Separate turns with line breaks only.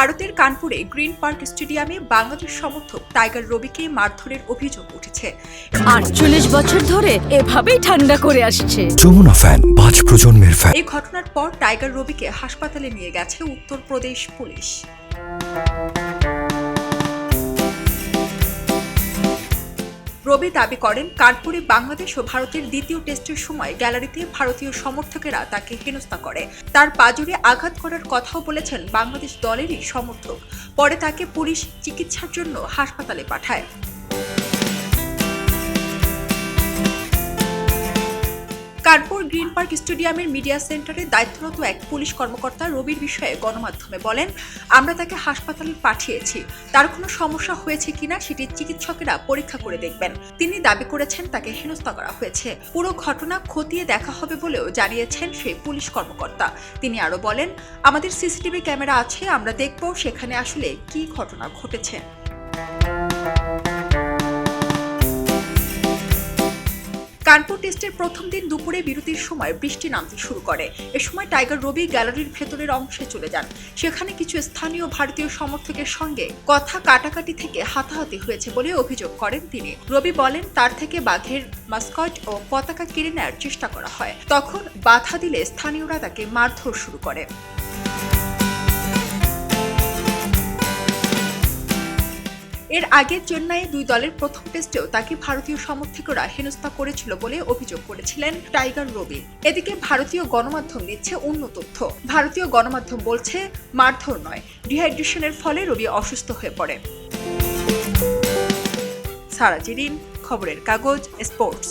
ভারতের কানপুরে green park স্টেডিয়ামে বাংলাদেশ সমর্থক টাইগার রবিকে মারধরের অভিযোগ উঠেছে।
আটচল্লিশ বছর ধরে এভাবেই ঠান্ডা করে আসছে।
যমুনা ফ্যান পাঁচ প্রজন্মের ফ্যান।
এই ঘটনার পর টাইগার রবিকে হাসপাতালে নিয়ে গেছে উত্তরপ্রদেশ পুলিশ। রবি দাবি করেন, কানপুরে বাংলাদেশ ও ভারতের দ্বিতীয় টেস্টের সময় গ্যালারিতে ভারতীয় সমর্থকেরা তাকে হেনস্থা করে। তার পাজুরে আঘাত করার কথাও বলেছেন বাংলাদেশ দলেরই সমর্থক। পরে তাকে পুলিশ চিকিৎসার জন্য হাসপাতালে পাঠায়। কানপুর গ্রিন পার্ক স্টেডিয়ামের মিডিয়া সেন্টারে দায়িত্বরত এক পুলিশ কর্মকর্তা রবির বিষয়ে গণমাধ্যমে বলেন, আমরা তাকে হাসপাতালে পাঠিয়েছি। তার কোনো সমস্যা হয়েছে কিনা সেটি চিকিৎসকেরা পরীক্ষা করে দেখবেন। তিনি দাবি করেছেন তাকে হেনস্থা করা হয়েছে। পুরো ঘটনা খতিয়ে দেখা হবে বলেও জানিয়েছেন সেই পুলিশ কর্মকর্তা। তিনি আরও বলেন, আমাদের সিসিটিভি ক্যামেরা আছে, আমরা দেখব সেখানে আসলে কি ঘটনা ঘটেছে। কানপুর টেস্টের প্রথম দিন দুপুরে বিরতির সময় বৃষ্টি নামতে শুরু করে। এ সময় টাইগার রবি গ্যালারির ভেতরের অংশে চলে যান। সেখানে কিছু স্থানীয় ভারতীয় সমর্থকের সঙ্গে কথা কাটাকাটি থেকে হাতাহাতি হয়েছে বলে অভিযোগ করেন তিনি। রবি বলেন, তার থেকে বাঘের মাস্কট ও পতাকা কেড়ে নেয়ার চেষ্টা করা হয়। তখন বাধা দিলে স্থানীয়রা তাকে মারধর শুরু করে। এর আগে চেন্নাইয়ে দুই দলের প্রথম টেস্টেও তাকে ভারতীয় সমর্থকরা হেনস্থা করেছিল বলে অভিযোগ করেছিলেন টাইগার রবি। এদিকে ভারতীয় গণমাধ্যম দিচ্ছে অন্য তথ্য। ভারতীয় গণমাধ্যম বলছে, মারধর নয়, ডিহাইড্রেশনের ফলে রবি অসুস্থ হয়ে পড়ে। সারা জিরিন খবরের কাগজ, স্পোর্টস।